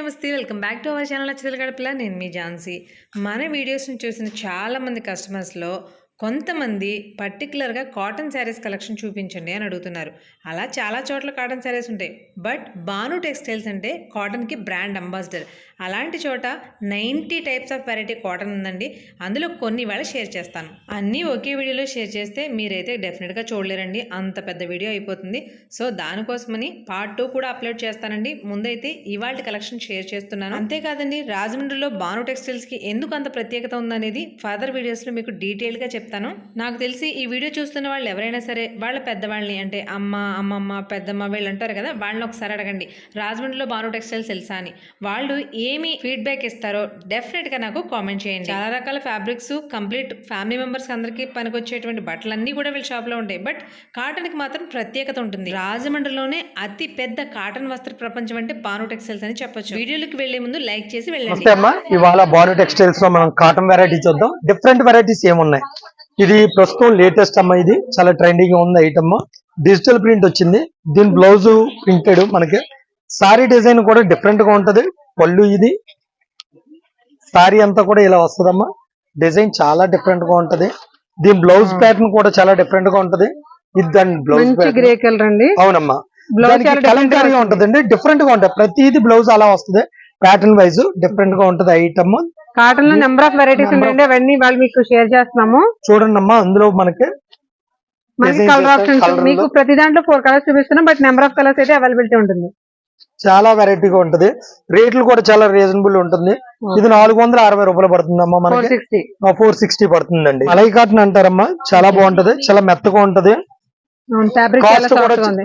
నమస్తే welcome back to our channel Achchatala Gadapala. నేను మీ ఝాన్సీ. మన వీడియోస్ని చూసిన చాలామంది కస్టమర్స్లో కొంతమంది పర్టికులర్గా కాటన్ శారీస్ కలెక్షన్ చూపించండి అని అడుగుతున్నారు. అలా చాలా చోట్ల కాటన్ శారీస్ ఉంటాయి. బట్ బాను టెక్స్టైల్స్ అంటే కాటన్కి బ్రాండ్ అంబాసిడర్. అలాంటి చోట ninety types of variety cotton ఉందండి. అందులో కొన్ని వేళ షేర్ చేస్తాను. అన్నీ ఒకే వీడియోలో షేర్ చేస్తే మీరైతే డెఫినెట్గా చూడలేరండి. అంత పెద్ద వీడియో అయిపోతుంది. సో దానికోసమని పార్ట్ టూ కూడా అప్లోడ్ చేస్తానండి. ముందైతే ఇవాళ కలెక్షన్ షేర్ చేస్తున్నాను. అంతేకాదండి రాజమండ్రిలో బాను టెక్స్టైల్స్కి ఎందుకు అంత ప్రత్యేకత ఉందనేది ఫర్దర్ వీడియోస్లో మీకు డీటెయిల్గా చెప్తాను నాకు తెలిసి ఈ వీడియో చూస్తున్న వాళ్ళు ఎవరైనా సరే వాళ్ళ పెద్దవాళ్ళని అంటే అమ్మ అమ్మమ్మ పెద్దమ్మ వీళ్ళు అంటారు కదా వాళ్ళని ఒకసారి అడగండి. రాజమండ్రిలో బాను టెక్స్టైల్స్ తెలుసా అని. వాళ్ళు ఏమి ఫీడ్బ్యాక్ ఇస్తారో డెఫినెట్గా నాకు కామెంట్ చేయండి. చాలా రకాల ఫ్యాబ్రిక్స్ కంప్లీట్ ఫ్యామిలీ మెంబర్స్ అందరికీ పనికొచ్చేటువంటి బట్టలన్నీ కూడా వీళ్ళ షాప్లో ఉంటాయి. బట్ కాటన్కి మాత్రం ప్రత్యేకత ఉంటుంది. రాజమండ్రిలోనే అతి పెద్ద కాటన్ వస్త్ర ప్రపంచం అంటే బాను టెక్స్టైల్స్ అని చెప్పొచ్చు. వీడియోలకు వెళ్ళే ముందు లైక్ చేసి వెళ్ళండి. అమ్మా. ఇవాళ బాను టెక్స్టైల్స్లో మనం కాటన్ వెరైటీ చూద్దాం. డిఫరెంట్ వెరైటీస్ ఏమున్నాయి? ఇది ప్రస్తుతం లేటెస్ట్ అమ్మా ఇది. చాలా ట్రెండింగ్ ఉంది ఐటమ్ డిజిటల్ ప్రింట్ వచ్చింది. దీని బ్లౌజ్ ప్రింటెడ్ మనకి. సారీ డిజైన్ కూడా డిఫరెంట్గా ఉంటది. పళ్ళు ఇది. సారీ అంతా కూడా ఇలా వస్తుందమ్మా. డిజైన్ చాలా డిఫరెంట్గా ఉంటది. దీని బ్లౌజ్ ప్యాటర్న్ కూడా చాలా డిఫరెంట్గా ఉంటది. ఇది దాని బ్లౌజ్ గ్రే కలర్ అండి. అవునమ్మా. కలంకారీగా ఉంటదండి. డిఫరెంట్గా ఉంటాయి ప్రతిది బ్లౌజ్ అలా వస్తుంది. ప్యాటర్న్ వైజ్ డిఫరెంట్గా ఉంటది ఐటమ్ కాటన్లో నెంబర్ ఆఫ్ వెరైటీస్ ఉన్నాయండి అవన్నీ వాళ్ళు మీకు షేర్ చేస్తున్నాము. చూడండి అమ్మా అందులో మనకి మనకి కలర్ ఆప్షన్స్ మీకు ప్రతి దాంట్లో ఫోర్ కలర్స్ చూపిస్తున్నాం బట్ నెంబర్ ఆఫ్ కలర్స్ అయితే అవైలబిలిటీ ఉంటుంది. చాలా వెరైటీగా ఉంటది. రేట్లు కూడా చాలా రీజనబుల్ ఉంటుంది. ఇది నాలుగు వందల అరవై రూపాయలు పడుతుంది అమ్మా మనకి సిక్స్టీ ఫోర్ సిక్స్టీ పడుతుందండి. మలై కాటన్ అంటారమ్మా చాలా బాగుంటది చాలా మెత్తగా ఉంటది.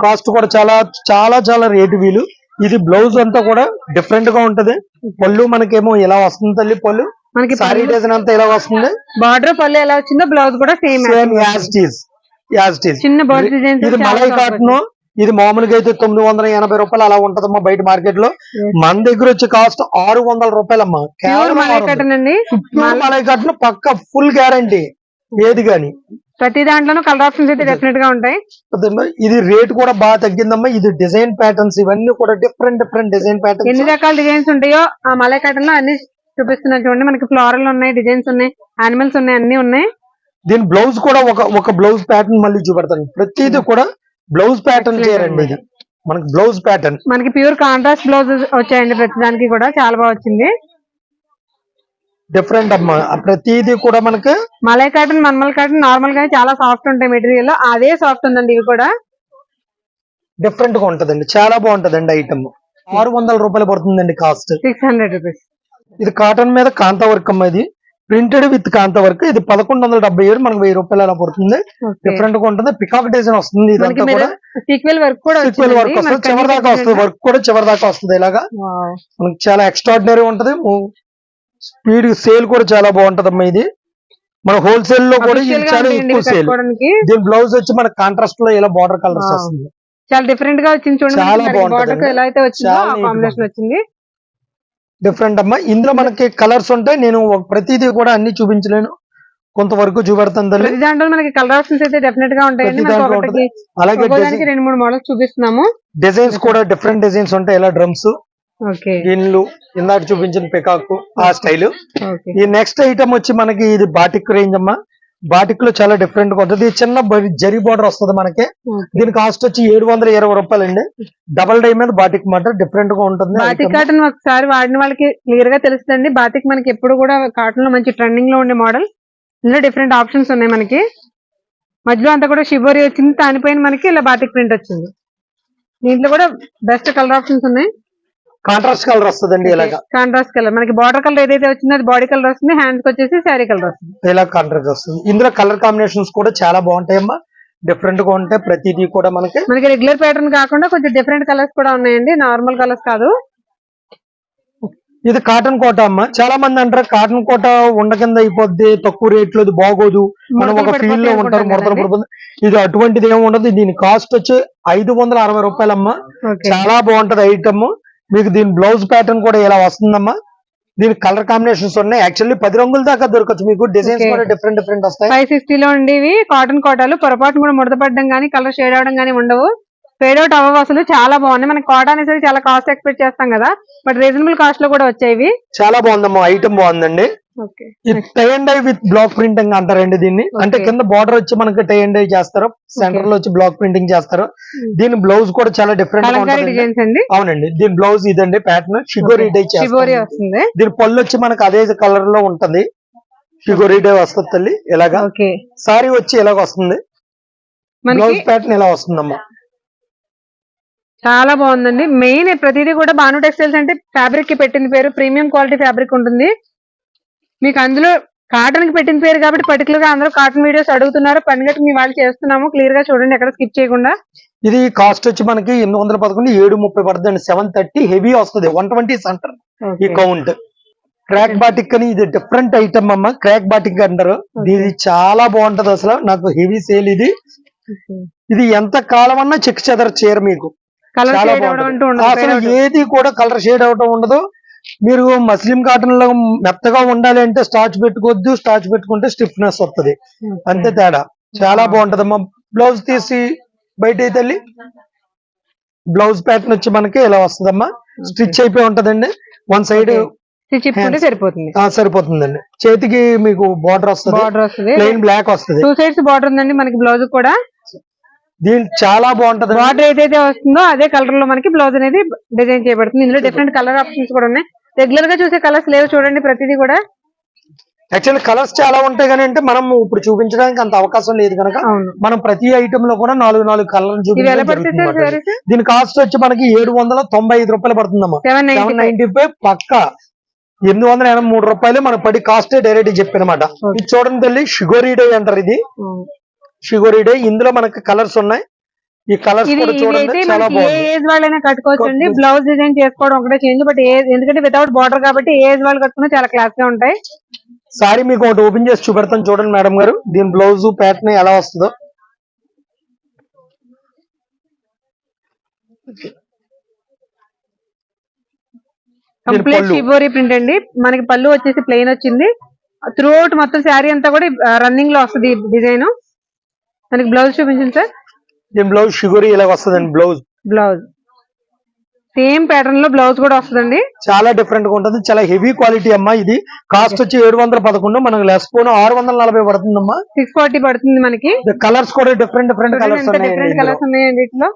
కాస్ట్ కూడా చాలా చాలా చాలా రేటు వీలు. ఇది బ్లౌజ్ అంతా కూడా డిఫరెంట్గా ఉంటది. పళ్ళు మనకేమో ఇలా వస్తుంది తల్లి పళ్ళు. మనకి సారీ డిజైన్ అంతా ఇలా వస్తుంది. బార్డర్ పళ్ళు ఎలా వచ్చిందో బ్లౌజ్ కూడా సేమ్ చిన్న బర్డ్ డిజైన్స్ ఇది మలై కాటన్ ఇది మామూలుగా అయితే తొమ్మిది వందల ఎనభై రూపాయలు అలా ఉంటదమ్మా బయట మార్కెట్లో. మన దగ్గర వచ్చే కాస్ట్ ఆరు వందల రూపాయలమ్మా. కేవలం మలై కాటన్ అండి. ప్యూర్ మలై కాటన్ పక్క ఫుల్ గ్యారంటీ ఏది గాని. ప్రతి దాంట్లోనూ కలర్ ఆప్షన్స్ అయితే డెఫినెట్గా ఉంటాయి. ఇది రేట్ కూడా బాగా తగ్గిందమ్మా. ఇది డిజైన్ ప్యాటర్న్స్ ఇవన్నీ కూడా డిఫరెంట్ డిఫరెంట్ డిజైన్ ఎన్ని ప్యాటర్న్స్ రకాల డిజైన్స్ ఉంటాయో ఆ మలై కాటన్లో అన్ని చూపిస్తున్నాను చూడండి. మనకి ఫ్లోరల్ ఉన్నాయి డిజైన్స్ ఉన్నాయి యానిమల్స్ ఉన్నాయి అన్ని ఉన్నాయి. దీని బ్లౌజ్ కూడా ఒక ఒక బ్లౌజ్ ప్యాటర్న్ మళ్ళీ చూపెడతాను. ప్రతిది కూడా బ్లౌజ్ ప్యాటర్న్ చేయరండి ఇది మనకి బ్లౌజ్ ప్యాటర్న్ మనకి ప్యూర్ కాంట్రాస్ట్ బ్లౌజ్ వచ్చాయండి ప్రతి దానికి కూడా. చాలా బాగా వచ్చింది. డిఫరెంట్ అమ్మా. ప్రతిది కూడా మనకి మలై కాటన్ మన్మల్ కాటన్ నార్మల్గా చాలా సాఫ్ట్ ఉంటాయి మెటీరియల్ అదే సాఫ్ట్ ఉందండి ఇవి కూడా. డిఫరెంట్గా ఉంటదండి. చాలా బాగుంటదండి ఐటమ్ ఆరు వందల రూపాయలు పడుతుందండి కాస్ట్ సిక్స్ హండ్రెడ్ రూపీస్ ఇది కాటన్ మీద కాంతా వర్క్ అమ్మ ఇది. ప్రింటెడ్ విత్ కాంతా వర్క్ ఇది పదకొండు వందల డెబ్బై ఏడు మనకు వెయ్యి రూపాయలు అలా పడుతుంది. డిఫరెంట్గా ఉంటుంది. పికాక్ డిజైన్ వస్తుంది ఇదంతా కూడా. సీక్వెల్ వర్క్ కూడా సీక్వెల్ వర్క్ వస్తుంది. చివరి దాకా వస్తుంది. వర్క్ కూడా చివరి దాకా వస్తుంది ఇలాగా. మనకి చాలా ఎక్స్ట్రాడినరీ ఉంటది. స్పీడ్ సేల్ కూడా చాలా బాగుంటది అమ్మా ఇది. మన హోల్సేల్లో కూడా ఇది చాలా ఎక్కువ సేల్ దీని బ్లౌజ్ వచ్చి మన కాంట్రాస్ట్లో ఇలా బార్డర్ కలర్స్. వస్తుంది. చాలా డిఫరెంట్గా వచ్చింది చూడండి. ఎలా అయితే వచ్చిందో కాంబినేషన్ వచ్చింది. డిఫరెంట్ అమ్మా. ఇందులో మనకి కలర్స్ ఉంటాయి. నేను ప్రతిదీ కూడా అన్ని చూపించలేను. కొంతవరకు చూపెడతాను దాంట్లో మనకి కలర్ ఆప్షన్స్ అయితే డెఫినెట్గా ఒకటికి అలాగే ఒక్కోదానికి రెండు మూడు మోడల్స్ చూపిస్తున్నాము. డిజైన్స్ కూడా డిఫరెంట్ డిజైన్స్ ఉంటాయి. ఇలా డ్రమ్స్ ఓకే. ఇన్లు ఇందాక చూపించిన పికాక్ ఆ స్టైల్. ఈ నెక్స్ట్ ఐటమ్ వచ్చి మనకి ఇది బాటిక్ రేంజ్ అమ్మా. బాటిక్లో చాలా డిఫరెంట్గా ఉంటుంది. చిన్న జరీ బార్డర్ వస్తుంది మనకి. దీని కాస్ట్ వచ్చి ఏడు వందల ఇరవై రూపాయలు అండి డబల్ డై మీద బాటిక్ మాట డిఫరెంట్గా ఉంటుంది. item. కాటన్ ఒకసారి వాడిన వాళ్ళకి క్లియర్గా తెలుస్తుందండి. బాతిక్ మనకి ఎప్పుడు కూడా కాటన్లో మంచి ట్రెండింగ్లో ఉండే మోడల్. ఇందులో డిఫరెంట్ ఆప్షన్స్ ఉన్నాయి మనకి. మధ్యలో అంతా కూడా షిబోరి వచ్చింది. దానిపైన మనకి ఇలా బాతిక్ ప్రింట్ వచ్చింది. దీంట్లో కూడా బెస్ట్ కలర్ ఆప్షన్స్ ఉన్నాయి. కాంట్రాస్ట్ కలర్ వస్తుందండి ఇలాగా. కాంట్రాస్ట్ కలర్ మనకి బార్డర్ కలర్ ఏదైతే వచ్చిందో అది బాడీ కలర్ వస్తుంది హ్యాండ్స్కి వచ్చేసి శారీ కలర్ వస్తుంది. ఇలా కాంట్రాస్ట్ వస్తుంది. ఇందులో కలర్ కాంబినేషన్స్ కూడా చాలా బాగుంటాయమ్మా. డిఫరెంట్గా ఉంటాయి. ప్రతిదీ కూడా మనకి. మనకి రెగ్యులర్ ప్యాటర్న్ కాకుండా కొంచెం డిఫరెంట్ కలర్స్ కూడా ఉన్నాయండి. నార్మల్ కలర్స్ కాదు. ఇది కాటన్ కోట అమ్మ. చాలా మంది అంటారు కాటన్ కోట ఉండ కింద అయిపోద్ది తక్కువ రేట్లో ఇది బాగోదు. మనం ఒక ఫీల్డ్లో ఉంటారు ముడతలు ఇది అటువంటిది ఏమి ఉండదు. దీని కాస్ట్ వచ్చి ఐదు వందల అరవై రూపాయలమ్మా. చాలా బాగుంటది ఐటమ్ మీకు దీని బ్లౌజ్ ప్యాటర్న్ కూడా ఇలా వస్తుందమ్మా. దీని కలర్ కాంబినేషన్స్ ఉన్నాయి. యాక్చువల్లీ పది రంగుల దాకా దొరకచ్చు మీకు. డిజైన్స్. కూడా డిఫరెంట్ డిఫరెంట్ వస్తాయి. ఫైవ్ సిక్స్టీ లో ఉండేవి. కాటన్ కోటాలు. పొరపాటున కూడా ముడత పడడం కానీ కలర్ షేడ్ అవడం కానీ ఉండవు. ఫేడ్ అవుట్ అవ్వవు అసలు. చాలా బాగున్నాయి. మనకి కాటన్ అనేసరికి చాలా కాస్ట్ ఎక్స్పెక్ట్ చేస్తాం కదా. బట్ రీజనబుల్ కాస్ట్లో కూడా వచ్చాయి ఇవి చాలా బాగుందమ్మా. ఐటమ్ బాగుందండి. Tie and dye with block printing అంటారండి దీన్ని. అంటే. కింద బార్డర్ వచ్చి మనకి టై అండ్ ఐ చేస్తారు. సెంటర్లో వచ్చి బ్లాక్ ప్రింటింగ్ చేస్తారు. దీని బ్లౌజ్ కూడా చాలా డిఫరెంట్ అవునండి. దీని బ్లౌజ్ ఇదండి ప్యాటర్న్ షిగోరీ డై వస్తుంది. దీని పళ్ళు వచ్చి మనకి అదే కలర్లో ఉంటది. షిగోరీ డై వస్తుంది తల్లి. ఇలాగా సారీ వచ్చి ఇలాగ వస్తుంది? బ్లౌజ్ ప్యాటర్న్ ఇలా వస్తుందమ్మా? చాలా బాగుందండి. మెయిన్ ప్రతిదీ కూడా బాను టెక్స్టైల్స్ అంటే ఫ్యాబ్రిక్కి పెట్టిన పేరు. ప్రీమియం క్వాలిటీ ఫ్యాబ్రిక్ ఉంటుంది. మీకు అందులో కాటన్కి పెట్టిన పేరు కాబట్టి పర్టికులర్గా అందరూ కాటన్ వీడియోస్ అడుగుతున్నారు. పనిగట్టు మీ వాళ్ళు చేస్తున్నాము. క్లియర్గా చూడండి ఎక్కడ స్కిప్ చేయకుండా. ఇది కాస్ట్ వచ్చి మనకి ఎనిమిది వందల పదకొండు ఏడు ముప్పై పడుతుంది సెవెన్ థర్టీ హెవీ వస్తుంది. వన్ ట్వంటీ అంటారు ఈ కౌంట్ క్రాక్ బాటిక్ అని ఇది డిఫరెంట్ ఐటమ్ అమ్మ. క్రాక్ బాటిక్ అంటారు. ఇది చాలా బాగుంటది అసలు. నాకు హెవీ సేల్ ఇది. ఇది ఎంత కాలం అన్నా చెక్ చెదర చీర మీకు. చాలా బాగుంటది. అసలు ఏది కూడా కలర్ షేడ్ అవటం ఉండదు. మీరు మస్లిం కాటన్లో మెత్తగా ఉండాలి అంటే స్టార్చ్ పెట్టుకోవద్దు స్టార్చ్ పెట్టుకుంటే స్టిఫ్నెస్ వస్తది. అంతే తేడా. చాలా బాగుంటదమ్మా. బ్లౌజ్ తీసి బయట అయితే వెళ్ళి బ్లౌజ్ ప్యాటర్న్ వచ్చి మనకి ఇలా వస్తదమ్మా. స్టిచ్ అయిపోయి ఉంటదండి. వన్ సైడ్ సరిపోతుంది. సరిపోతుందండి. చేతికి మీకు బార్డర్ వస్తుంది. బార్డర్ వస్తుంది. ప్లెయిన్ బ్లాక్ వస్తుంది. టూ సైడ్స్ బార్డర్ ఉందండి మనకి బ్లౌజ్ కూడా. దీని చాలా బాగుంటది బార్డర్ ఏదైతే వస్తుందో అదే కలర్లో మనకి బ్లౌజ్ అనేది డిజైన్ చేయబడుతుంది. ఇందులో డిఫరెంట్ కలర్ ఆప్షన్స్ కూడా ఉన్నాయి. రెగ్యులర్గా చూసే కలర్స్ లేవు చూడండి ప్రతిదీ కూడా. యాక్చువల్లీ కలర్స్ చాలా ఉంటాయి కానీ అంటే మనం ఇప్పుడు చూపించడానికి అంత అవకాశం లేదు కనుక మనం ప్రతి ఐటమ్లో కూడా నాలుగు నాలుగు కలర్ సారీస్? దీని కాస్ట్ వచ్చి మనకి ఏడు వందల తొంభై ఐదు రూపాయలు పడుతుందమ్మా. సెవెన్ నైన్టీ ఫైవ్ పక్క ఎనిమిది వందల ఎనభై మూడు రూపాయలు మన పడి కాస్ట్ డైరెక్ట్ చెప్పినమాట. ఇది చూడండి తల్లి షుగరీ డే అంటారు ఇది. షుగరీ డే ఇందులో మనకి కలర్స్ ఉన్నాయి. ఈ కలర్స్ కూడా చూడండి చాలా మనకి ఏ బాగుంది. ఏజ్ వాళ్ళైనా కట్టుకోవచ్చు అండి కట్టుకోవచ్చు. బ్లౌజ్ డిజైన్ చేసుకోవడం ఒకటే చేంజ్ బట్ ఎందుకంటే వితౌట్ బార్డర్ కాబట్టి ఏ ఏజ్ వాళ్ళు కట్టుకున్నా చాలా క్లాస్గా ఉంటాయి. సారీ మీకు ఒకటి ఓపెన్ చేసి చూపెడతాను చూడండి మేడం గారు. దీని బ్లౌజ్ ప్యాటర్న్ ఎలా వస్తుందో. కంప్లీట్. షిబోరి ప్రింట్ అండి. మనకి పళ్ళు వచ్చేసి ప్లెయిన్ వచ్చింది. త్రూ అవుట్ మొత్తం శారీ అంతా కూడా రన్నింగ్లో వస్తుంది డిజైన్ మనకి బ్లౌజ్ చూపించండి సార్ దీని బ్లౌజ్ షుగరీ ఇలా వస్తుందండి బ్లౌజ్ బ్లౌజ్ సేమ్ ప్యాటర్న్లో బ్లౌజ్ కూడా వస్తుందండి. చాలా డిఫరెంట్గా ఉంటుంది చాలా హెవీ క్వాలిటీ అమ్మా ఇది. కాస్ట్ వచ్చి ఏడు వందల పదకొండు మనకు లెస్ పోను ఆరు వందల నలభై పడుతుందమ్మా. సిక్స్ ఫార్టీ పడుతుంది మనకి. కలర్స్ కూడా different different colours different colours ఉన్నాయండి వీటిలో.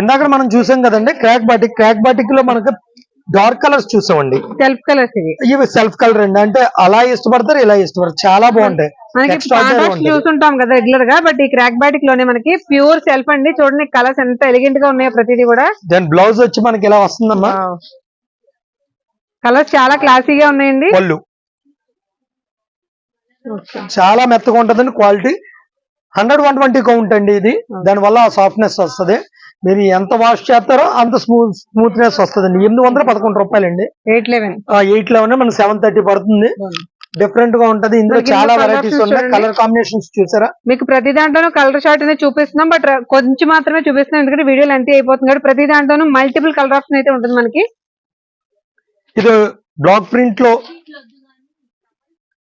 ఇందాక మనం చూసాం కదండి క్రాక్ బాటిక్ క్రాక్ బాటిక్లో మనకు డార్క్ కలర్స్ చూసామండి. సెల్ఫ్ కలర్స్ ఇవి. సెల్ఫ్ కలర్ అండి. అంటే అలా ఇష్టపడతారు ఇలా ఇష్టపడతారు చాలా బాగుంటాయి. చూస్తుంటాం కదా రెగ్యులర్గా బట్ ఈ క్రాక్ బాటిక్లోనే మనకి ప్యూర్ సెల్ఫ్ అండి. చూడండి కలర్స్ ఎంత ఎలిగెంట్గా ఉన్నాయో ప్రతిదీ కూడా. దాని బ్లౌజ్ వచ్చి మనకి ఇలా వస్తుందమ్మా. కలర్స్ చాలా క్లాసీగా ఉన్నాయండి. పళ్ళు. చాలా మెత్తగా ఉంటుందండి quality hundred one twenty count అండి ఇది. దాని వల్ల సాఫ్ట్నెస్ వస్తది. మీరు ఎంత వాష్ చేస్తారో అంత స్మూత్ స్మూత్నెస్ వస్తుందండి. ఎనిమిది వందల పదకొండు రూపాయలండి. ఎయిట్ లెవెన్ ఎయిట్ లెవెన్ మనకి సెవెన్ థర్టీ పడుతుంది. డిఫరెంట్గా ఉంటది. ఇందులో చాలా వెరైటీస్ ఉన్నాయి. కలర్ కాంబినేషన్స్ చూసారా? మీకు ప్రతి దాంట్లోనూ కలర్ షార్ట్ అనేది చూపిస్తున్నాం బట్ కొంచెం మాత్రమే చూపిస్తున్నాం ఎందుకంటే వీడియో లెంత్ అయిపోతుంది కాబట్టి ప్రతి దాంట్లోనూ మల్టిపుల్ కలర్ ఆప్షన్ అయితే ఉంటుంది మనకి. ఇది బ్లాక్ ప్రింట్లో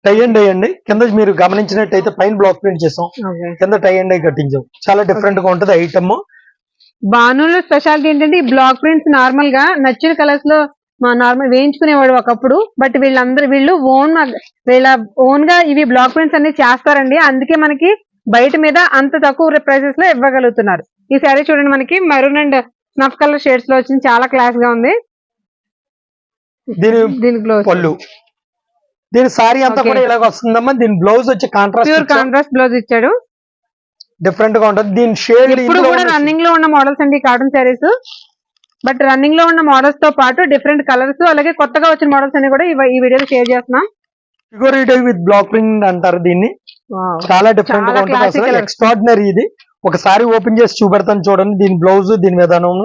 టై అండ్ అండి. కింద మీరు గమనించినట్టయితే పైన బ్లాక్ ప్రింట్ చేసాం. కింద టై అండ్ కట్టించాం. చాలా డిఫరెంట్గా ఉంటది ఐటమ్ బానులో స్పెషాలిటీ ఏంటంటే ఈ బ్లాక్ ప్రింట్స్ నార్మల్గా నచ్చిన కలర్స్లో మా నార్మల్ వేయించుకునేవాడు ఒకప్పుడు. బట్ వీళ్ళందరూ వీళ్ళు ఓన్ వీళ్ళ ఓన్గా ఇవి బ్లాక్ ప్రింట్స్ అన్ని చేస్తారండి. అందుకే మనకి బయట మీద అంత తక్కువ ప్రైసెస్లో ఇవ్వగలుగుతున్నారు. ఈ శారీ చూడండి మనకి మెరూన్ అండ్ స్నఫ్ కలర్ షేడ్స్లో వచ్చింది. చాలా క్లాస్గా ఉంది. దీని పళ్ళు. సారీ అంతా Okay. కూడా ఇలాగ వస్తుందమ్మా. దీని బ్లౌజ్ వచ్చి ప్యూర్ కాంట్రాస్ట్ బ్లౌజ్ ఇచ్చాడు. డిఫరెంట్గా ఉంటది. దీని షేడ్ ఇప్పుడు కూడా రన్నింగ్లో ఉన్న మోడల్స్ అండి కాటన్ శారీస్ బట్ రన్నింగ్లో ఉన్న మోడల్స్తో పాటు డిఫరెంట్ కలర్స్ అలాగే కొత్తగా వచ్చిన మోడల్స్ అన్ని కూడా ఈ వీడియోలో షేర్ చేస్తున్నాం. విత్ బ్లాక్ ప్రింట్ అంటారు దీన్ని. చాలా డిఫరెంట్గా ఉంటుంది అసలు. ఎక్స్ట్రాడినరీ ఇది. ఒకసారి ఓపెన్ చేసి చూపెడతాను చూడండి. దీని బ్లౌజ్ దీని విధానం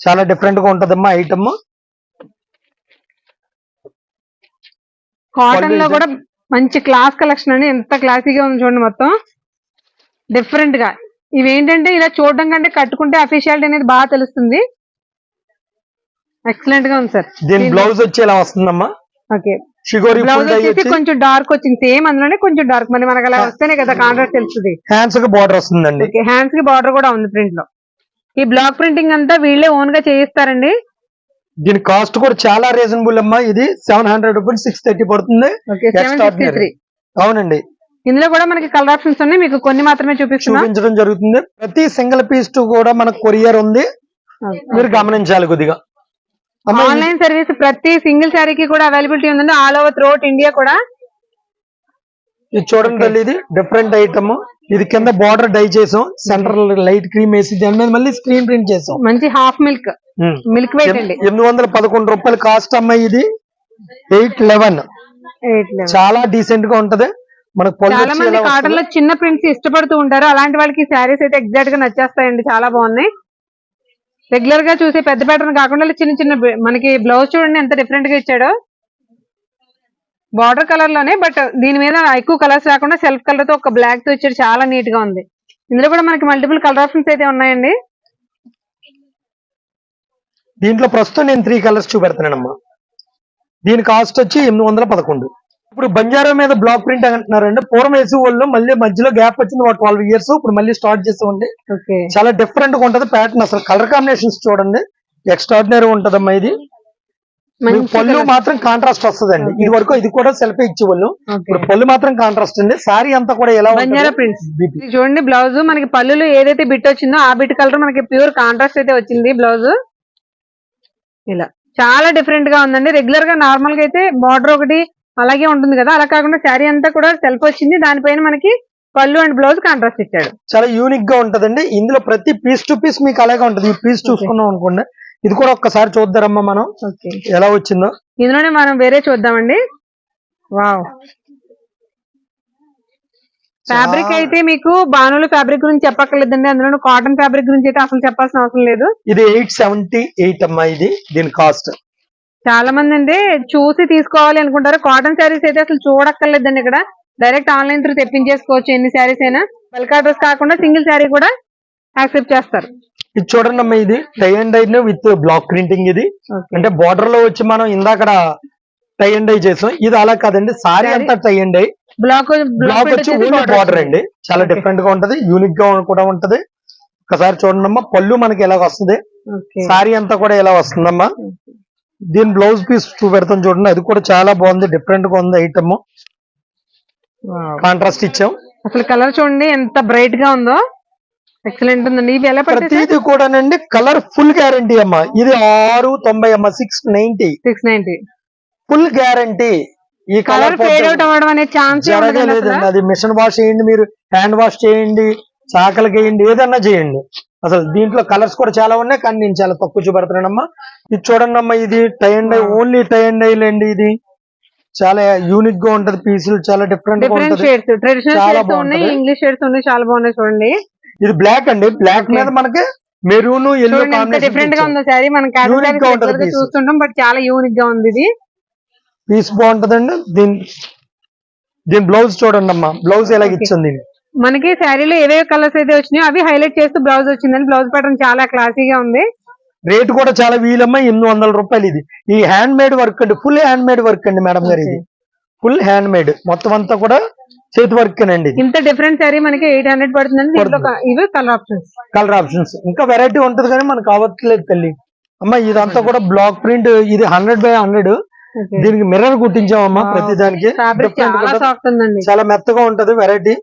చాలా డిఫరెంట్గా ఉంటదమ్మా ఐటమ్ కాటన్లో కూడా మంచి క్లాస్ కలెక్షన్ అండి. ఎంత క్లాసీగా ఉంది చూడండి మొత్తం. డిఫరెంట్గా. ఇవి ఏంటంటే ఇలా చూడడం కంటే కట్టుకుంటే అఫీషియాలిటీ అనేది బాగా తెలుస్తుంది. ఎక్సలెంట్గా ఉంది సార్. దీని బ్లౌజ్ వచ్చి ఇలా వస్తుందమ్మా? ఓకే బ్లౌజ్ వచ్చేసి కొంచెం డార్క్ వచ్చింది. సేమ్ అందులోనే కొంచెం డార్క్ మరి మనకి అలా వస్తేనే కదా కాంట్రాక్ట్ తెలుస్తుంది. హ్యాండ్స్కి బార్డర్ వస్తుందండి. హ్యాండ్స్కి బార్డర్ కూడా ఉంది ప్రింట్లో. ఈ బ్లాక్ ప్రింటింగ్ అంతా వీళ్ళే ఓన్గా చేయిస్తారండి. దీని కాస్ట్ కూడా చాలా రీజనబుల్ అమ్మా. ఇది seven hundred rupees six thirty పడుతుంది. అవునండి. ఇందులో కూడా మనకి కలర్ ఆప్షన్స్ ఉన్నాయి. మీకు కొన్ని మాత్రమే చూపిస్తున్నా. చూపించడం జరుగుతుంది. ప్రతి సింగిల్ పీస్ కూడా మనకు కొరియర్ ఉంది. మీరు గమనించాలి కొద్దిగా. ఆన్లైన్ సర్వీస్ ప్రతి సింగిల్ శారీకి కూడా అవైలబిలిటీ ఉందండి. ఆల్ ఓవర్ త్రూఅవుట్ ఇండియా కూడా. ఇది చూడండి తల్లి ఇది డిఫరెంట్ ఐటమ్. ఇది కింద బార్డర్ డై చేసాం. సెంటర్ లైట్ క్రీమ్ వేసి దాని మీద మళ్ళీ స్క్రీన్ ప్రింట్ చేసాం. మంచి హాఫ్ మిల్క్. మిల్క్ అండి. ఎనిమిది వందల పదకొండు రూపాయలు కాస్ట్ అమ్మ ఇది. Eight eleven. చాలా డీసెంట్గా ఉంటది. మనకు చాలా మంది కాటన్లో చిన్న ప్రింట్స్ ఇష్టపడుతూ ఉంటారు. అలాంటి వాళ్ళకి శారీస్ అయితే ఎగ్జాక్ట్గా నచ్చేస్తాయండి. చాలా బాగున్నాయి. రెగ్యులర్గా చూసే పెద్ద ప్యాటర్న్ కాకుండా చిన్న చిన్న మనకి బ్లౌజ్ చూడండి ఎంత డిఫరెంట్గా ఇచ్చాడో. బార్డర్ కలర్లోనే బట్ దీని మీద ఎక్కువ కలర్స్ రాకుండా సెల్ఫ్ కలర్తో ఒక బ్లాక్తో ఇచ్చాడు. చాలా నీట్గా ఉంది. ఇందులో కూడా మనకి మల్టిపుల్ కలర్ ఆప్షన్స్ అయితే ఉన్నాయండి. దీంట్లో ప్రస్తుతం నేను త్రీ కలర్స్ చూపెడతానమ్మా. దీని కాస్ట్ వచ్చి ఎనిమిది వందల పదకొండు. ఇప్పుడు బంజారా మీద బ్లాక్ ప్రింట్ అంటున్నారండి. పూర్వం వేసే వాళ్ళు మళ్ళీ మధ్యలో గ్యాప్ వచ్చింది. ఒక ట్వెల్వ్ ఇయర్స్ ఇప్పుడు మళ్ళీ స్టార్ట్ చేసామండి. చాలా డిఫరెంట్గా ఉంటది ప్యాటర్న్ అసలు. కలర్ కాంబినేషన్స్ చూడండి. ఎక్స్ట్రాడినరీ ఉంటదమ్మా ఇది. పళ్ళు. మాత్రం కాంట్రాస్ట్ వస్తుందండి. ఇది వరకు ఇది కూడా సెల్ఫ్ ఇచ్చేవాళ్ళు. ఇప్పుడు పళ్ళు మాత్రం కాంట్రాస్ట్ అండి. సారీ అంతా కూడా ఎలా చూడండి బ్లౌజ్ మనకి పళ్ళులో ఏదైతే బిట్ వచ్చిందో ఆ బిట్ కలర్ మనకి ప్యూర్ కాంట్రాస్ట్ అయితే వచ్చింది బ్లౌజ్ ఇలా. చాలా డిఫరెంట్గా ఉందండి. రెగ్యులర్గా నార్మల్గా అయితే బార్డర్ ఒకటి అలాగే ఉంటుంది కదా. అలా కాకుండా శారీ అంతా కూడా సెల్ఫ్ వచ్చింది. దానిపైన మనకి పళ్ళు అండ్ బ్లౌజ్ కాంట్రాస్ట్ ఇచ్చాడు. చాలా యూనిక్గా ఉంటదండి. ఇందులో ప్రతి పీస్ టు పీస్ మీకు అలాగే ఉంటది. ఈ పీస్ చూసుకున్నాం అనుకోండి. ఇది కూడా ఒక్కసారి చూద్దారమ్మా మనం. ఎలా వచ్చిందో. ఇందులోనే మనం వేరే చూద్దామండి. వావ్ ఫ్యాబ్రిక్ అయితే మీకు బానుల ఫ్యాబ్రిక్ గురించి చెప్పక్కర్లేదండి. అందులో కాటన్ ఫ్యాబ్రిక్ గురించి అయితే అసలు చెప్పాల్సిన అవసరం లేదు. ఇది ఎయిట్ సెవెంటీ ఎయిట్ అమ్మా ఇది. దీని కాస్ట్ చాలా మంది అంటే చూసి తీసుకోవాలి అనుకుంటారు. కాటన్ శారీస్ అయితే అసలు చూడక్కర్లేదండి ఇక్కడ. డైరెక్ట్ ఆన్లైన్ త్రూ తెప్పించేసుకోవచ్చు ఎన్ని శారీస్ అయినా. బల్క్ ఆర్డర్స్ కాకుండా సింగిల్ శారీ కూడా యాక్సెప్ట్ చేస్తారు. ఇది చూడండి అమ్మా ఇది. Tie and dye with block printing ఇది. అంటే బార్డర్లో వచ్చి మనం ఇందాక టై అండ్ డై చేసాం ఇది అలా కాదండి. సారీ అంతా tie and dye block block వచ్చి ఓన్లీ బార్డర్ అండి. చాలా డిఫరెంట్గా ఉంటది. యూనిక్గా కూడా ఉంటది. ఒకసారి చూడండి అమ్మా. పళ్ళు మనకి ఎలా వస్తుంది? సారీ అంతా కూడా ఎలా వస్తుందమ్మా? దీని బ్లౌజ్ పీస్ చూపెడతాం చూడండి. అది కూడా చాలా బాగుంది. డిఫరెంట్గా ఉంది ఐటమ్ కాంట్రాస్ట్ ఇచ్చాం. అసలు కలర్ చూడండి ఎంత బ్రైట్గా ఉందో. ఎక్సలెంట్ ఉందండి. ఇవి ఎలా ప్రతిది కూడానండి కలర్ ఫుల్ గ్యారంటీ అమ్మా. ఇది ఆరు తొంభై అమ్మా. Six ninety six ninety full guarantee ఈ కలర్ ఫేడ్ అవుట్ అవ్వడం అనే ఛాన్స్ అది మిషన్ వాష్ చేయండి మీరు హ్యాండ్ వాష్ చేయండి. చాకలకి వేయండి ఏదన్నా చేయండి అసలు దీంట్లో కలర్స్ కూడా చాలా ఉన్నాయి కానీ నేను చాలా తక్కువ చూపెడుతున్నానమ్మా ఇది చూడండి అమ్మా ఇది tie and only tie and అండి ఇది చాలా యూనిక్గా ఉంటది పీసులు చాలా డిఫరెంట్. ఇంగ్లీష్ షేడ్స్ ఉన్నాయి చాలా బాగున్నాయి చూడండి ఇది బ్లాక్ అండి బ్లాక్. మీద మనకి మెరూన్ ఎల్లో డిఫరెంట్గా ఉందో శారీ మనం. చూస్తుంటాం బట్ చాలా యూనిక్గా ఉంది ఇది పీస్ బాగుంటదండి దీని దీని బ్లౌజ్ చూడండి అమ్మా బ్లౌజ్ ఎలా Okay. ఇచ్చింది దీన్ని. మనకి శారీలో ఏవేవి కలర్స్ అయితే వచ్చినాయో అవి హైలైట్ చేస్తూ బ్లౌజ్ వచ్చిందండి. బ్లౌజ్ ప్యాటర్న్ చాలా క్లాసీగా ఉంది. రేట్ కూడా చాలా వీలమ్మా ఎనిమిది వందల రూపాయలు ఇది. ఈ హ్యాండ్ మేడ్ వర్క్ అండి ఫుల్ హ్యాండ్ మేడ్ వర్క్ అండి మేడం గారు ఇది. ఫుల్ హ్యాండ్ మేడ్ మొత్తం అంతా కూడా చేతి వర్క్ అండి ఇది. ఇంత డిఫరెంట్ శారీ మనకి ఎయిట్ హండ్రెడ్ పడుతుందండి. ఇవి కలర్ ఆప్షన్స్. Colour options. ఇంకా వెరైటీ ఉంటది కానీ మనకు అవ్వట్లేదు తల్లి. అమ్మా ఇదంతా కూడా బ్లాక్ ప్రింట్ ఇది హండ్రెడ్ బై హండ్రెడ్. దీనికి మిర్రర్ కుట్టించామమ్మా ప్రతి దానికి చాలా మెత్తగా ఉంటది వెరైటీ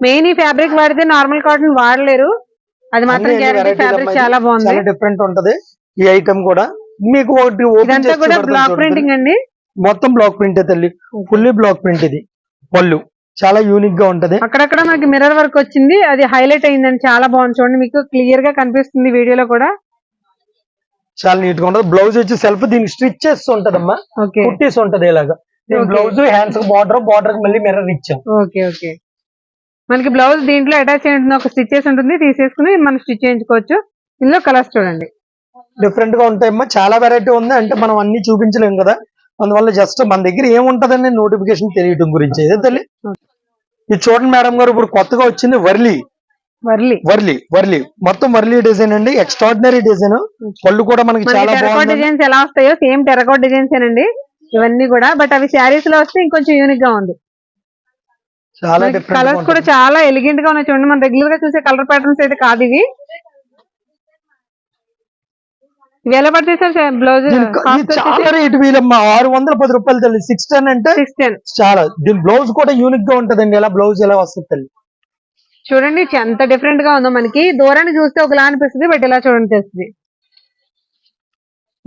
మెయిన్ ఈ ఫ్యాబ్రిక్ వాడితే నార్మల్ కాటన్ వాడలేరు. అది మాత్రం గ్యారంటీ ఫ్యాబ్రిక్ అమ్మా చాలా. బాగుంది. డిఫరెంట్ ఉంటది. ఈ ఐటమ్ కూడా మీకు ఇదంతా కూడా బ్లాక్. ప్రింటింగ్ అండి. మొత్తం బ్లాక్ ప్రింట్ తల్లి. ఫుల్లీ బ్లాక్ ప్రింట్ ఇది. పళ్ళు. చాలా యూనిక్గా ఉంటది. అక్కడక్కడ మనకి మిర్రర్ వర్క్ వచ్చింది. అది హైలైట్ అయిందండి. చాలా బాగుంది చూడండి. మీకు క్లియర్గా కనిపిస్తుంది వీడియోలో కూడా. చాలా నీట్గా ఉంటది. బ్లౌజ్ వచ్చి సెల్ఫ్ దీనికి స్టిచ్ చేస్తూ ఉంటదమ్మా. ఓకే కుట్టేసి ఉంటది ఇలాగా. బ్లౌజ్ హ్యాండ్స్ బార్డర్ బార్డర్కి మళ్ళీ మిర్రర్ ఇచ్చాం ఓకే ఓకే మనకి బ్లౌజ్ దీంట్లో అటాచ్ అయి ఉంటుంది ఒక స్టిచెస్ ఉంటుంది తీసేసుకుని మనం స్టిచ్ చేయించుకోవచ్చు. ఇందులో కలర్స్ చూడండి. డిఫరెంట్గా ఉంటాయమ్మా. చాలా వెరైటీ ఉంది. అంటే మనం అన్ని చూపించలేం కదా. అందువల్ల జస్ట్ మన దగ్గర ఏముంటదని నోటిఫికేషన్ తెలియటం గురించి. ఇదే తల్లి ఇది చూడండి మేడం గారు ఇప్పుడు కొత్తగా వచ్చింది వర్లీ. వర్లీ. వర్లీ వర్లీ. మొత్తం వర్లీ డిజైన్ అండి. ఎక్స్ట్రాడినరీ డిజైన్ పళ్ళు కూడా మనకి చాలా బాగుంది డిజైన్స్ ఎలా వస్తాయో సేమ్ టెరకోట్ డిజైన్స్ ఏనండి. ఇవన్నీ కూడా. బట్ అవి శారీస్లో వస్తే ఇంకొంచెం యూనిక్గా ఉంది. చాలా కలర్స్ కూడా చాలా ఎలిగెంట్గా ఉన్నాయి చూడండి. మనం రెగ్యులర్గా చూసే కలర్ ప్యాటర్న్స్ అయితే కాదు ఇవి. ఇవి ఎలా పడతాయి సార్? బ్లౌజ్ చాలా రేట్ వీలమ్మా. ఆరు వందల పది రూపాయలు తల్లి. సిక్స్ టెన్ అంటే సిక్స్ టెన్ చాలా. దీని బ్లౌజ్ కూడా యూనిక్గా ఉంటదండి. ఎలా బ్లౌజ్ ఎలా వస్తుంది తల్లి? చూడండి ఎంత డిఫరెంట్గా ఉందో మనకి. దూరాన్ని చూస్తే ఒకలా అనిపిస్తుంది బట్ ఇలా చూడండి తెలుస్తుంది.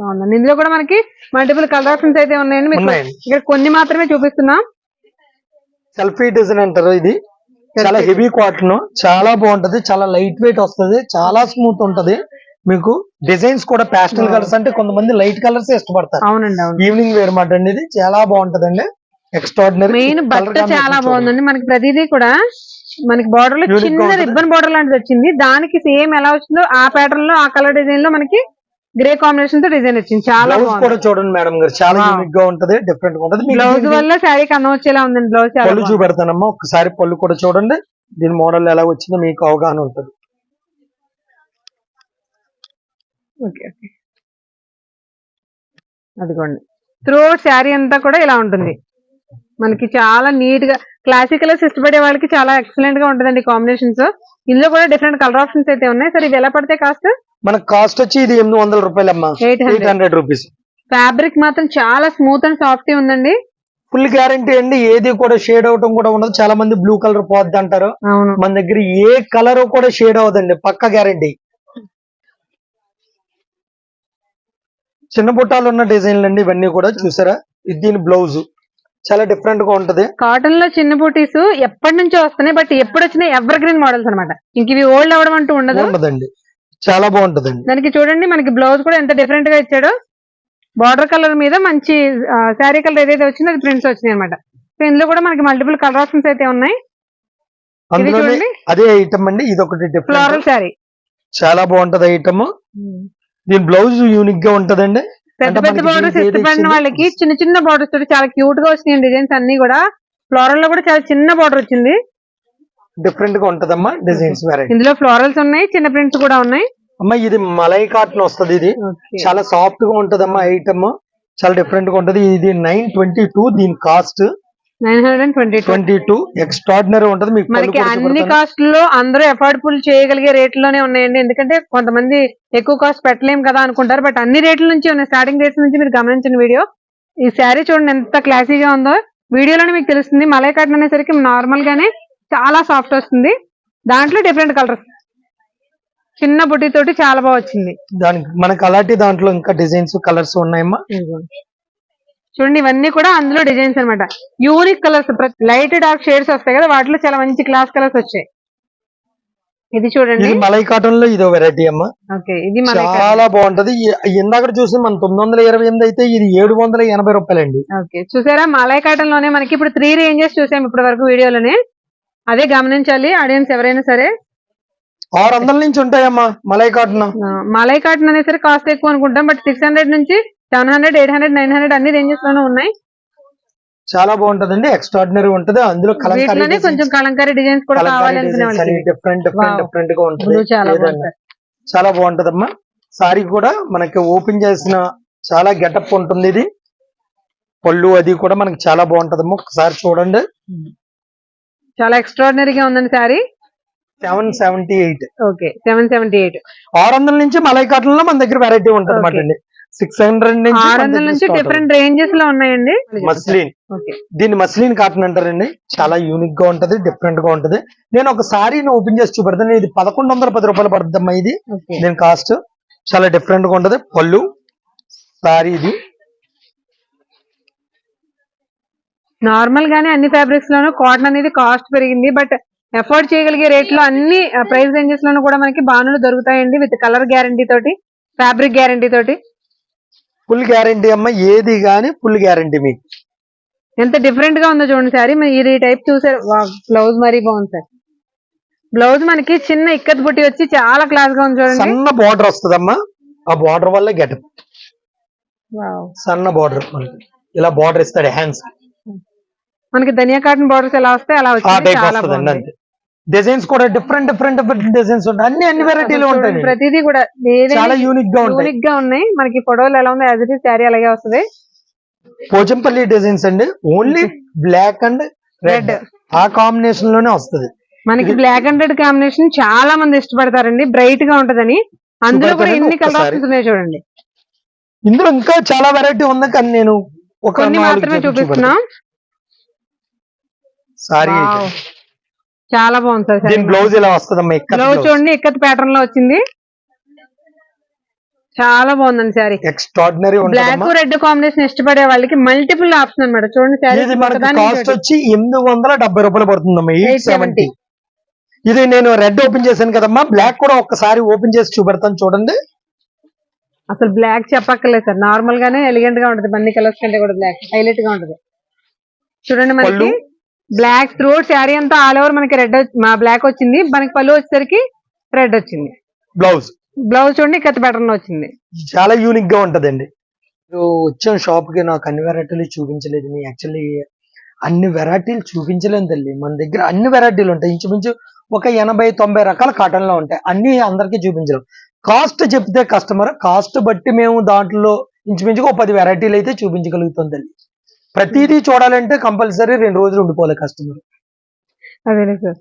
బాగుందండి. ఇందులో కూడా మనకి మల్టిపుల్ కలర్ ఆప్షన్స్ అయితే ఉన్నాయండి. మీకు ఉన్నాయండి. ఇక్కడ కొన్ని మాత్రమే చూపిస్తున్నాం. సెల్ఫీ డిజైన్ అంటారు ఇది. చాలా హెవీ కాటన్ చాలా బాగుంటది చాలా లైట్ వెయిట్ వస్తది చాలా స్మూత్ ఉంటది. మీకు డిజైన్స్ కూడా ప్యాస్టల్ కలర్స్ అంటే కొంతమంది లైట్ కలర్స్ ఇష్టపడతారు. అవునండి అవును. ఈవినింగ్ వేర్ మాట అండి ఇది. చాలా బాగుంటదండి. ఎక్స్ట్రాడినరీ మెయిన్ బట్ట చాలా బాగుందండి. మనకి ప్రతిదీ కూడా మనకి బార్డర్లో చిన్న. రిబ్బన్ బార్డర్ లాంటిది వచ్చింది. దానికి సేమ్ ఎలా వచ్చిందో ఆ ప్యాటర్న్లో ఆ కలర్ డిజైన్లో మనకి గ్రే కాంబినేషన్తో డిజైన్ వచ్చింది. చాలా కూడా చూడండి మేడం గారు. చాలా. యూనిక్గా ఉంటది డిఫరెంట్గా ఉంటది. బ్లౌజ్ వల్ల అందం వచ్చేలా ఉందండి. బ్లౌజ్ పళ్ళు చూపెడతానమ్మా. ఒకసారి పళ్ళు కూడా చూడండి. దీని మోడల్ ఎలా వచ్చిందో మీకు అవగాహన ఉంటుంది. ఓకే ఓకే అదిగోండి. త్రూ శారీ అంతా కూడా ఇలా ఉంటుంది. మనకి చాలా నీట్గా క్లాసిక్ కలర్స్ ఇష్టపడే వాళ్ళకి చాలా ఎక్సలెంట్గా ఉంటుందండి కాంబినేషన్స్ ఇందులో కూడా డిఫరెంట్ కలర్ ఆప్షన్స్ అయితే ఉన్నాయి. సరే ఇవి ఎలా పడితే కాస్ట్ మనకు కాస్ట్ వచ్చి ఇది ఎనిమిది వందల రూపాయలు అమ్మా ఎయిట్ హండ్రెడ్ రూపీస్. ఫ్యాబ్రిక్ మాత్రం చాలా స్మూత్ అండ్ సాఫ్ట్ ఉందండి. ఫుల్ గ్యారంటీ అండి ఏది కూడా షేడ్ అవటం కూడా ఉండదు. చాలా మంది బ్లూ కలర్ పోద్ది అంటారు. మన దగ్గర ఏ కలర్ కూడా షేడ్ అవ్వదండి పక్క గ్యారంటీ చిన్న బుట్టాలు ఉన్న డిజైన్లు అండి ఇవన్నీ కూడా చూసారా? ఇది దీని బ్లౌజ్ చాలా డిఫరెంట్గా ఉంటది. కాటన్లో చిన్న బూటీస్ ఎప్పటి నుంచో వస్తున్నాయి బట్ ఎప్పుడు వచ్చినా ఎవర్ గ్రీన్ మోడల్స్ అనమాట ఇంక ఇవి ఓల్డ్ అవడం అంటూ ఉండదు. ఉండదండి. చాలా బాగుంటదండి. దానికి చూడండి మనకి బ్లౌజ్ కూడా ఎంత డిఫరెంట్గా ఇచ్చాడో. బార్డర్ కలర్ మీద మంచి శారీ కలర్ ఏదైతే వచ్చిందో అది ప్రింట్స్ వచ్చినాయి అనమాట సో ఇందులో కూడా మనకి మల్టిపుల్ కలర్ ఆప్షన్స్ అయితే ఉన్నాయి. అదే ఐటమ్ అండి ఇది ఒకటి ఫ్లోరల్ శారీ చాలా బాగుంటది ఐటమ్ దీని బ్లౌజ్ యూనిక్గా ఉంటదండి. పెద్ద పెద్ద బార్డర్స్ ఇష్టపడిన? వాళ్ళకి చిన్న చిన్న బార్డర్స్ చాలా క్యూట్గా వచ్చినాయి డిజైన్స్ అన్ని కూడా. ఫ్లోరల్లో కూడా చాలా చిన్న బార్డర్ వచ్చింది. డిఫరెంట్గా ఉంటదమ్మా డిజైన్స్ ఇందులో ఫ్లోరల్స్ ఉన్నాయి చిన్న ప్రింట్స్ కూడా ఉన్నాయి. అమ్మా ఇది మలై కాటన్ వస్తది ఇది. చాలా సాఫ్ట్గా ఉంటదమ్మా ఐటమ్ చాలా డిఫరెంట్గా ఉంటది. ఇది నైన్ ట్వంటీ టూ దీని cost nine hundred and twenty two. Extraordinary ఉంటది. మీకు మనకి అన్ని. కాస్ట్లో అందరూ అఫోర్డబుల్ చేయగలిగే రేట్లోనే ఉన్నాయండి. ఎందుకంటే కొంతమంది ఎక్కువ కాస్ట్ పెట్టలేం కదా అనుకుంటారు. బట్ అన్ని రేట్ల నుంచి ఉన్నాయి. స్టార్టింగ్ రేట్స్ నుంచి మీరు గమనించిన వీడియో. ఈ శారీ చూడండి ఎంత క్లాసీగా ఉందో. వీడియోలోనే మీకు తెలుస్తుంది. మలై కాటన్ అనేసరికి నార్మల్ గానే చాలా సాఫ్ట్ వస్తుంది. దాంట్లో డిఫరెంట్ కలర్స్ చిన్న బుట్టి తోటి చాలా బాగా వచ్చింది. దానికి మనకి అలాంటి దాంట్లో ఇంకా డిజైన్స్ కలర్స్ ఉన్నాయమ్మా? చూడండి ఇవన్నీ కూడా అందులో డిజైన్స్ అన్నమాట. Unique colours light dark shades వస్తాయి కదా వాటిలో చాలా మంచి క్లాస్ కలర్స్ వచ్చాయి. ఇది చూడండి. మలై కాటన్లో ఇదో వెరైటీ అమ్మా. ఓకే ఇది చాలా బాగుంటది. ఇందాక చూసి మన తొమ్మిది వందల ఇరవై ఎనిమిది అయితే ఇది ఏడు వందల ఎనభై రూపాయలండి. ఓకే చూసారా? మలై కాటన్లోనే మనకి ఇప్పుడు త్రీ రేంజెస్ చూసాం ఇప్పటి వరకు వీడియోలోనే. అదే గమనించాలి ఆడియన్స్ ఎవరైనా సరే. ఆరు వందల నుంచి ఉంటాయమ్మా మలై కాటన్ మలై కాటన్ అనేసరికి కాస్ట్ ఎక్కువ అనుకుంటాం బట్ సిక్స్ హండ్రెడ్ నుంచి seven hundred eight hundred nine hundred అన్ని రేంజెస్లోనే ఉన్నాయి. చాలా బాగుంటదండి ఎక్స్ట్రాడినరీ ఉంటది అందులో వీటిలోనే కొంచెం కలంకారీ డిజైన్స్ కూడా డిఫరెంట్ డిఫరెంట్. డిఫరెంట్గా ఉంటది. చాలా బాగుంటదమ్మా. సారీ కూడా మనకి ఓపెన్ చేసిన చాలా గెటప్ ఉంటుంది ఇది. పళ్ళు అది కూడా మనకి చాలా బాగుంటదమ్మా. ఒకసారి చూడండి. చాలా ఎక్స్ట్రాడినరీగా ఉందండి sari. Seven seventy eight. Okay seven seventy eight. ఆరు వందల నుంచి మలై కాటన్లో మన దగ్గర వెరైటీ ఉంటది. అండి సిక్స్ హండ్రెడ్ నుంచి ఆరు వందల నుంచి డిఫరెంట్ రేంజెస్లో ఉన్నాయండి? మస్లిన్ దీన్ని మస్లిన్ కాటన్ అంటారండి. చాలా యూనిక్గా ఉంటది డిఫరెంట్గా ఉంటది. నేను ఒక సారీని ఓపెన్ చేసి చూపెడతాను. ఇది పదకొండు వందల పది రూపాయలు పడుతుందమ్మా ఇది. దీని కాస్ట్ చాలా డిఫరెంట్గా ఉంటది. పళ్ళు సారీ ఇది. నార్మల్ గానే అన్ని ఫ్యాబ్రిక్స్ లోనూ కాటన్ అనేది కాస్ట్ పెరిగింది. బట్ ఎఫోర్డ్ చేయగలిగే రేట్లో అన్ని ప్రైస్ రేంజెస్ లోనూ కూడా మనకి బాణులు దొరుకుతాయండి విత్ కలర్ గ్యారంటీ తోటి ఫ్యాబ్రిక్ గ్యారంటీ తోటి. ఫుల్ గ్యారంటీ అమ్మ ఏది గాని ఫుల్ గ్యారంటీ మీకు. ఎంత డిఫరెంట్గా ఉందో చూడండి సారీ మీరు ఈ టైప్ చూసారు. బ్లౌజ్ మరీ బాగుంది సార్. బ్లౌజ్ మనకి చిన్న ఇక్కత్ బుట్టి వచ్చి చాలా క్లాస్గా ఉంది చూడండి. సన్న బార్డర్ వస్తుందమ్మా. ఆ బార్డర్ వల్ల గెటప్ Wow. సన్న బార్డర్ మనకి. ఇలా బార్డర్ ఇస్తాడు హ్యాండ్స్ మనకి ధనియా కాటన్ బార్డర్స్ ఎలా వస్తాయి అలా వచ్చింది చాలా బాగుంది. డిజైన్స్ కూడా డిఫరెంట్ డిఫరెంట్ డిఫరెంట్ డిజైన్స్ ఉంటాయి. అన్ని అన్ని వెరైటీలు ఉంటాయి. ప్రతిదీ కూడా చాలా యూనిక్గా ఉంటాయి. యూనిక్గా ఉన్నాయి. మనకి ఫోటోలు ఎలా ఉంది యాజ్ ఇట్ ఈస్ శారీ అలాగే వస్తుంది. పోచంపల్లి డిజైన్స్ అండి. Only black and red. ఆ కాంబినేషన్లోనే వస్తది. మనకి బ్లాక్ అండ్ రెడ్ కాంబినేషన్ చాలా మంది ఇష్టపడతారండి. బ్రైట్గా ఉంటదని. అందులో కూడా ఎన్ని కలర్ ఒక్కసారి. ఆప్షన్స్ ఉన్నాయో చూడండి. ఇందులో ఇంకా చాలా వెరైటీ ఉంది కానీ నేను ఒక మాత్రమే చూపిస్తున్నాం. సారీ. చాలా బాగుంది సార్ దీని బ్లౌజ్ ఇలా వస్తుందమ్మా? ఇక్కడ బ్లౌజ్ చూడండి ఇక్కత్ ప్యాటర్న్లో వచ్చింది. చాలా బాగుందండి sari extraordinary black red combination ఇష్టపడే వాళ్ళకి మల్టిపుల్ ఆప్షన్ అన్నమాట. చూడండి మనకి కాస్ట్ వచ్చి ఎనిమిది వందల డెబ్బై రూపాయలు పడుతుందమ్మా ఎయిట్ సెవెంటీ 870. ఇది నేను రెడ్ ఓపెన్ చేశాను కదమ్మా బ్లాక్ కూడా ఒక్కసారి ఓపెన్ చేసి చూపెడతాను చూడండి. అసలు బ్లాక్ చెప్పక్కర్లేదు సార్. నార్మల్ గానే ఎలిగెంట్గా ఉంటది. అన్ని కలర్స్ కంటే కూడా బ్లాక్ హైలైట్గా ఉంటది. చూడండి మనకి. పళ్ళు. బ్లాక్ త్రూ శారీ అంతా ఆల్ ఓవర్ మనకి రెడ్ మా బ్లాక్ వచ్చింది. మనకి పళ్ళు వచ్చేసరికి రెడ్ వచ్చింది. బ్లౌజ్ బ్లౌజ్ చూడండి కత్తి ప్యాటర్న్ వచ్చింది. చాలా యూనిక్గా ఉంటదండి. వచ్చాం షాప్కి నాకు అన్ని వెరైటీలు చూపించలేదు. యాక్చువల్లీ అన్ని వెరైటీలు చూపించలేను తల్లి. మన దగ్గర అన్ని వెరైటీలు ఉంటాయి. ఇంచుమించు ఒక ఎనభై తొంభై రకాల కాటన్లో ఉంటాయి. అన్ని అందరికీ చూపించలేం. కాస్ట్ చెప్తే కస్టమర్ కాస్ట్ బట్టి మేము దాంట్లో ఇంచుమించుగా ఒక పది వెరైటీలు అయితే చూపించగలుగుతాం తల్లి. ప్రతిదీ చూడాలంటే కంపల్సరీ రెండు రోజులు ఉండిపోవాలి కస్టమర్ అదే సార్.